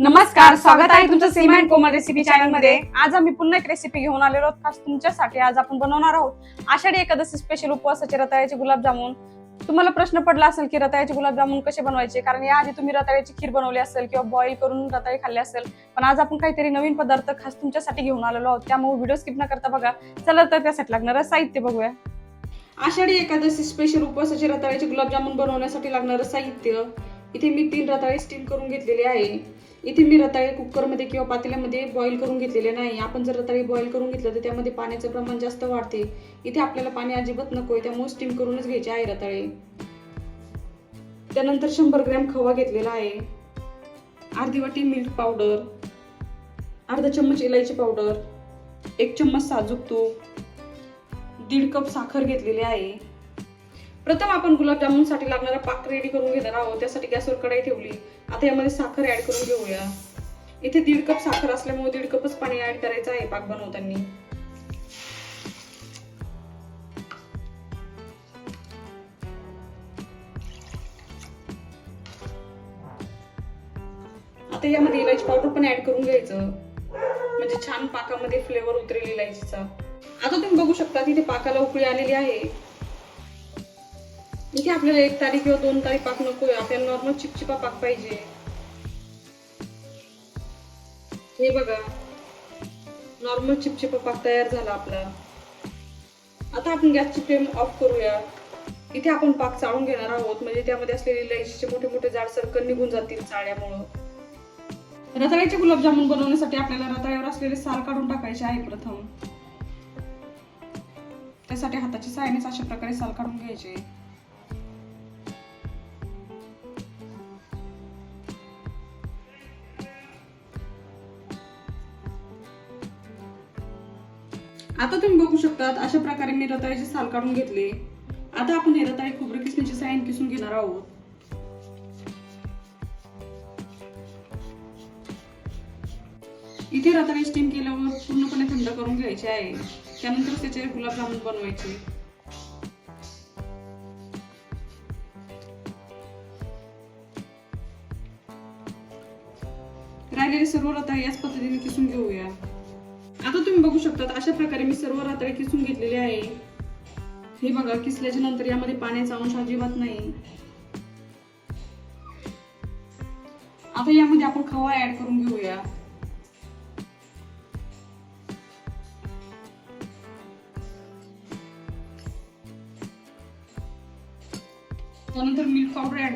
नमस्कार स्वागत आहे तुमचं सीमा अँड कोमल रेसिपी चॅनलमध्ये. आज आम्ही पुन्हा एक रेसिपी घेऊन आलेलो खास तुमच्यासाठी आज आपण बनवणार आहोत आषाढी एकादशी स्पेशल उपवासाचे रताळ्याचे गुलाबजामुन. तुम्हाला प्रश्न पडला असेल की रताळ्याचे गुलाबजामुन कसे बनवायचे? कारण याआधी तुम्ही रताळ्याची खीर बनवली असेल किंवा बॉईल करून रताळे खाल्ले असेल. पण आज आपण काहीतरी नवीन पदार्थ खास तुमच्यासाठी घेऊन आलेलो आहोत. त्यामुळे व्हिडिओ स्किप न करता बघा. चला तर त्यासाठी लागणारं साहित्य बघूया. आषाढी एकादशी स्पेशल उपवासाचे रताळ्याचे गुलाबजामुन बनवण्यासाठी लागणारं साहित्य. इथे मी तीन रताळे स्टीम करून घेतलेले आहे. इथे मी रताळे कुकरमध्ये किंवा पातेल्यामध्ये बॉईल करून घेतलेले नाही. आपण जर रताळे बॉईल करून घेतलं तर त्यामध्ये पाण्याचं प्रमाण जास्त वाढते. इथे आपल्याला पाणी अजिबात नको आहे त्यामुळे स्टीम करूनच घ्यायचे आहे रताळे. त्यानंतर शंभर ग्रॅम खवा घेतलेला आहे. अर्धी वाटी मिल्क पावडर अर्धा चम्मच इलायची पावडर एक चम्मच साजूक तूप दीड कप साखर घेतलेली आहे. प्रथम आपण गुलाबजामुनसाठी लागणारा पाक रेडी करून घेणार आहोत. त्यासाठी गॅसवर कढाई ठेवली. आता यामध्ये साखर ऍड करून घेऊया. इथे दीड कप साखर असल्यामुळे दीड कपच पाणी ऍड करायचं आहे पाक बनवताना. आता यामध्ये इलायची पावडर पण ऍड करून घ्यायचं. म्हणजे छान पाकामध्ये फ्लेवर उतरेल इलायचीचा आता तुम्ही बघू शकता तिथे पाकाला उकळी आलेली आहे. इथे आपल्याला एक तारीख किंवा दोन तारीख पाक नको आपल्याला नॉर्मल चिपचिपा पाक पाहिजे. हे बघा. नॉर्मल चिपचिपा पाक तयार झाला आपला. आता आपण गॅसची फ्लेम ऑफ करूया. इथे आपण पाक चाळून घेणार आहोत. म्हणजे त्यामध्ये असलेले इलायचीचे मोठे मोठे जाड सर्कल निघून जातील चाळ्यामुळं. रताळ्याचे गुलाबजामुन बनवण्यासाठी आपल्याला रताळ्यावर असलेले साल काढून टाकायचे आहे प्रथम. त्यासाठी हाताची सायनेच अशा प्रकारे साल काढून घ्यायचे. आता तुम्ही बघू शकतात अशा प्रकारे मी रताळ्याचे साल काढून घेतले. आता आपण हे रताळे खोबरे किसण्याची साईन किसून घेणार आहोत. इथे रताळे स्टीम केल्यावर पूर्णपणे थंड करून घ्यायचे आहे. त्यानंतर त्याचे गुलाबजामुन बनवायचे. राहिलेले सर्व रताळे याच पद्धतीने किसून घेऊया. आता तुम्ही बघू शकता अशा प्रकारे मी सर्व रात्री किसून घेतलेले आहे. हे बघा किसल्याच्या नंतर यामध्ये पाण्याचा अंश अजिबात नाही. आता यामध्ये आपण खवा ऍड करून घेऊया. त्यानंतर मिल्क पावडर ऍड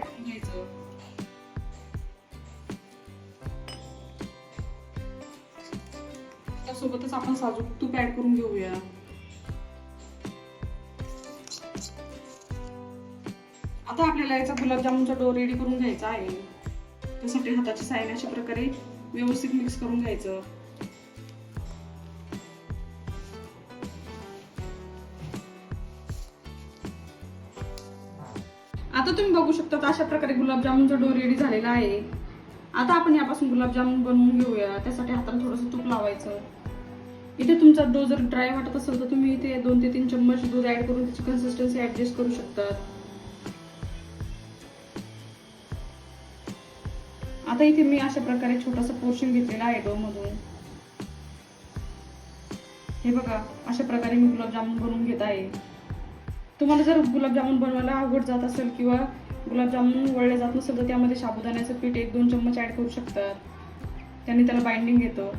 त्यासोबतच आपण साजूक तूप ऍड करून घेऊया. आता आपल्याला याचा गुलाबजामुनचा डो रेडी करून घ्यायचा आहे. त्यासाठी हाताच्या सायन अशा प्रकारे व्यवस्थित मिक्स करून घ्यायचं. आता तुम्ही बघू शकता अशा प्रकारे गुलाबजामुनचा डो रेडी झालेला आहे. आता आपण यापासून गुलाबजामुन बनवून घेऊया. त्यासाठी हाताला थोडंसं तूप लावायचं. इथे तुमचा डो जर ड्राय वाटत असेल तर तुम्ही इथे दोन ते तीन चम्मच दूध ऍड करून त्याची कन्सिस्टन्सी ऍडजस्ट करू शकता आता इथे मी अशा प्रकारे छोटासा पोर्शन घेतलेला आहे डो मधून. हे बघा अशा प्रकारे मी गुलाबजामुन बनवून घेत आहे. तुम्हाला जर गुलाबजामुन बनवायला अवघड जात असेल किंवा गुलाबजामुन वळले जात नसेल तर त्यामध्ये साबुदाण्याचं पीठ एक दोन चम्मच ऍड करू शकतात. त्याने त्याला बाइंडिंग येतं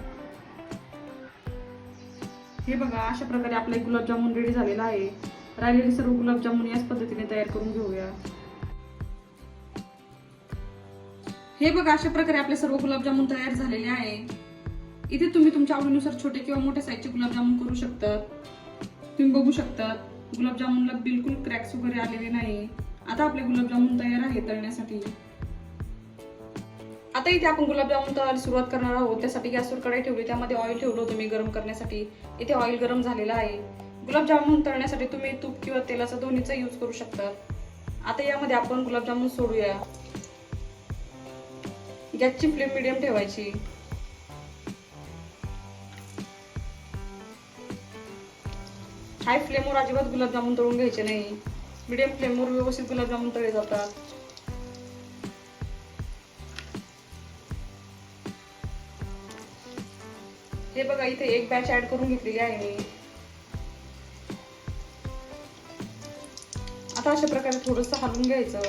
हे बघा अशा प्रकारे आपला एक गुलाबजामुन रेडी झालेला आहे. राहिलेले सर्व गुलाबजामुन याच पद्धतीने तयार करून घेऊया. हे बघा अशा प्रकारे आपले सर्व गुलाबजामुन तयार झालेले आहे. इथे तुम्ही तुमच्या आवडीनुसार छोटे किंवा मोठे साईजचे गुलाबजामुन करू शकतात तुम्ही बघू शकतात गुलाबजामुनला बिलकुल क्रॅक्स वगैरे आलेले नाही. आता आपले गुलाबजामुन तयार आहे तळण्यासाठी. आता इथे आपण गुलाबजामुन तळायला सुरुवात करणार आहोत. त्यासाठी गॅसवर कढाई ठेवली. त्यामध्ये ऑइल ठेवलं होतं मी गरम करण्यासाठी. इथे ऑइल गरम झालेलं आहे. गुलाबजामुन तळण्यासाठी तुम्ही तूप किंवा तेलाचा दोन्हीचा यूज करू शकता. आता यामध्ये आपण गुलाबजामुन सोडूया. गॅसची फ्लेम मिडियम ठेवायची. हाय फ्लेमवर अजिबात गुलाबजामुन तळून घ्यायचे नाही. मिडियम फ्लेमवर व्यवस्थित गुलाबजामुन तळे जातात. हे बघा इथे एक बॅच ऍड करून घेतलेली आहे मी. आता अशा प्रकारे थोडस हलवून घ्यायचं.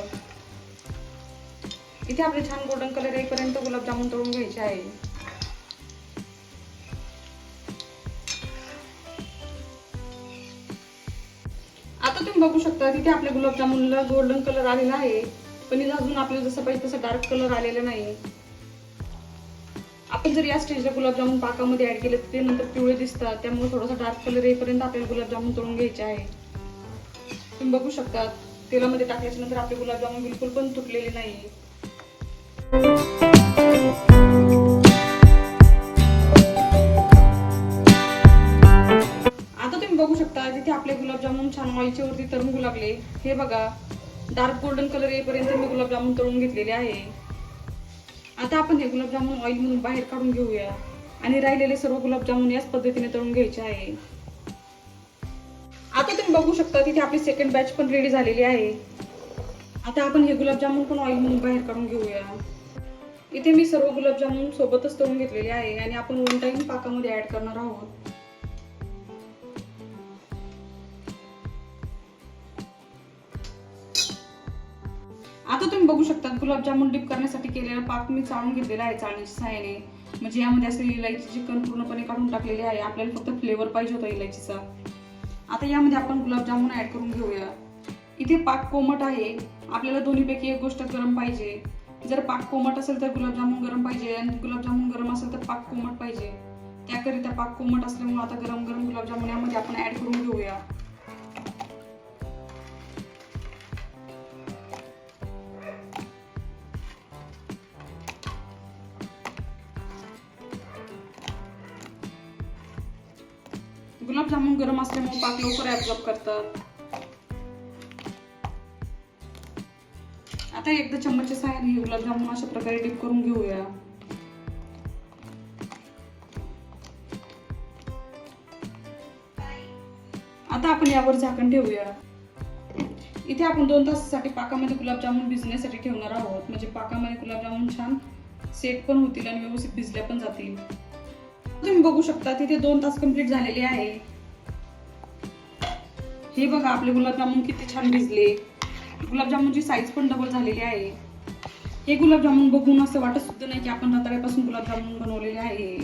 इथे आपले छान गोल्डन कलर येईपर्यंत गुलाबजामुन तळून घ्यायचे आहे. आता तुम्ही बघू शकता तिथे आपल्या गुलाबजामुनला गोल्डन कलर आलेला आहे. पण इथं अजून आपल्याला जसं पाहिजे तसं डार्क कलर आलेला नाही. आपण जर या स्टेजला गुलाबजामुन पाकामध्ये ऍड केलं तर ते नंतर पिवळे दिसतात. त्यामुळे थोडासा डार्क कलर येईपर्यंत आपल्याला गुलाबजामुन तळून घ्यायचे आहे. तुम्ही बघू शकता तेलामध्ये टाकल्याच्या नंतर आपले गुलाबजामुन बिलकुल पण तुटलेले नाही आता तुम्ही बघू शकता तिथे आपले गुलाबजामुन छान ऑइलच्या वरती तळून गुलाबले हे बघा डार्क गोल्डन कलर येईपर्यंत मी गुलाबजामुन तळून घेतलेले आहे. आता आपण हे गुलाबजामुन ऑइल म्हणून बाहेर काढून घेऊया. आणि राहिलेले सर्व गुलाबजामुन याच पद्धतीने तळून घ्यायचे आहे. आता तुम्ही बघू शकता तिथे आपली सेकंड बॅच पण रेडी झालेली आहे. आता आपण हे गुलाबजामुन पण ऑइल म्हणून बाहेर काढून घेऊया. इथे मी सर्व गुलाबजामुन सोबतच तळून घेतलेले आहे आणि आपण वन टाइम पाकामध्ये ऍड करणार आहोत. आता तुम्ही बघू शकता गुलाबजामुन डिप करण्यासाठी केलेला पाक मी चाळून घेतलेला आहे चाळणीच्या साह्याने म्हणजे यामध्ये असं इलायची चिकन पूर्णपणे काढून टाकलेली आहे. आपल्याला फक्त फ्लेवर पाहिजे होता इलायचीचा. आता यामध्ये आपण गुलाबजामुन ऍड करून घेऊया. इथे पाक कोमट आहे. आपल्याला दोन्हीपैकी एक गोष्ट गरम पाहिजे. जर पाक कोमट असेल तर गुलाबजामुन गरम पाहिजे आणि गुलाबजामुन गरम असेल तर पाक कोमट पाहिजे. त्याकरिता पाक कोमट असल्यामुळे आता गरम गरम गुलाबजामुन यामध्ये आपण ऍड करून घेऊया. गुलाबजामुन गरम असल्यामुळे पाक लवकर ऍब्झॉर्ब करतात. आता एकदा चम्मचच्या सहाय्याने हे गुलाबजामुन अशा प्रकारे डिप करून घेऊया. आता आपण यावर झाकण ठेवूया. इथे आपण दोन तासासाठी पाकामध्ये गुलाबजामुन भिजण्यासाठी ठेवणार आहोत. म्हणजे पाकामध्ये गुलाबजामुन छान सेट पण होतील आणि व्यवस्थित भिजल्या पण जातील. तुम्ही बघू शकता तिथे दोन तास कंप्लीट झालेले आहे. हे बघा आपले गुलाबजामुन किती छान भिजले. गुलाबजामुनची साईज पण डबल झालेली आहे. हे गुलाबजामुन बघून असं वाटत सुद्धा नाही की आपण रताळ्यापासून गुलाबजामुन बनवलेले आहे.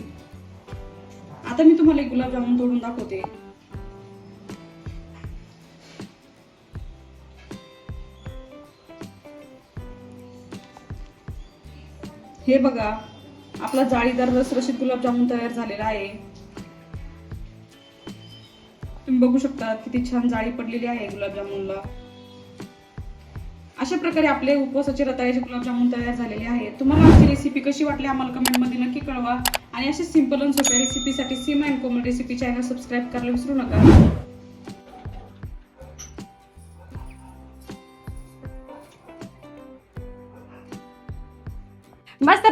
आता मी तुम्हाला एक गुलाबजामुन तोडून दाखवते. हे बघा आपला जाळीदार रसरशीत गुलाबजामुन तयार झालेला आहे. तुम्ही बघू शकता किती छान जाळी पडलेली आहे गुलाबजामुनला. अशा प्रकारे आपले उपवासाचे रताळ्याचे गुलाबजामुन तयार झालेले आहेत तुम्हाला आमची रेसिपी कशी वाटली आम्हाला कमेंटमध्ये नक्की कळवा. आणि अशा सिंपल आणि सोप्या रेसिपीसाठी Seema and Komal recipe channel subscribe करायला विसरू नका.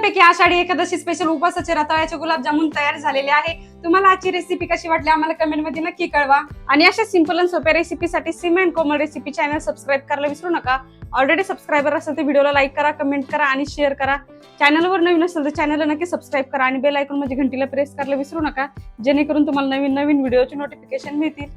मस्तपैकी आषाढी एकादशी स्पेशल उपासाचे रताळ्याचे गुलाबजामुन तयार झालेले आहे. तुम्हाला आजची रेसिपी कशी वाटली आम्हाला कमेंटमध्ये नक्की कळवा. आणि अशा सिंपल आणि सोप्या रेसिपीसाठी Seema and Komal recipe channel subscribe करायला विसरू नका. ऑलरेडी सबस्क्रायबर असेल तर व्हिडिओला लाईक करा कमेंट करा आणि शेअर करा. चॅनलवर नवीन असेल तर चॅनलला नक्की सबस्क्राईब करा आणि बेल ऐकून म्हणजे घंटीला प्रेस करायला विसरू नका. जेणेकरून तुम्हाला नवीन नवीन व्हिडिओचे नोटिफिकेशन मिळतील.